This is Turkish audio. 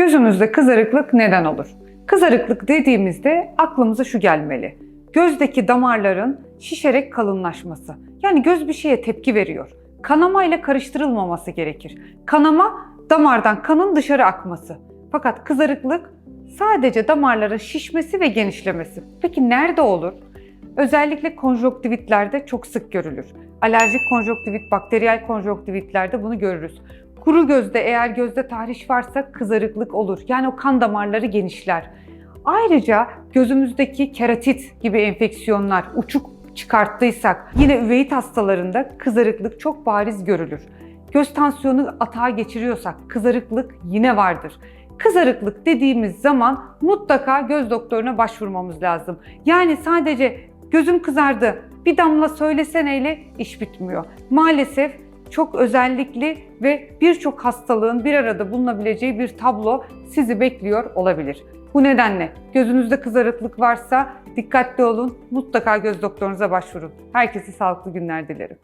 Gözümüzde kızarıklık neden olur? Kızarıklık dediğimizde aklımıza şu gelmeli. Gözdeki damarların şişerek kalınlaşması. Yani göz bir şeye tepki veriyor. Kanama ile karıştırılmaması gerekir. Kanama damardan kanın dışarı akması. Fakat kızarıklık sadece damarların şişmesi ve genişlemesi. Peki nerede olur? Özellikle konjonktivitlerde çok sık görülür. Alerjik konjonktivit, bakteriyel konjonktivitlerde bunu görürüz. Kuru gözde eğer gözde tahriş varsa kızarıklık olur. Yani o kan damarları genişler. Ayrıca gözümüzdeki keratit gibi enfeksiyonlar, uçuk çıkarttıysak yine üveit hastalarında kızarıklık çok bariz görülür. Göz tansiyonu atağa geçiriyorsak kızarıklık yine vardır. Kızarıklık dediğimiz zaman mutlaka göz doktoruna başvurmamız lazım. Yani sadece gözüm kızardı bir damla söylesene iş bitmiyor. Maalesef çok özellikli ve birçok hastalığın bir arada bulunabileceği bir tablo sizi bekliyor olabilir. Bu nedenle gözünüzde kızarıklık varsa dikkatli olun, mutlaka göz doktorunuza başvurun. Herkese sağlıklı günler dilerim.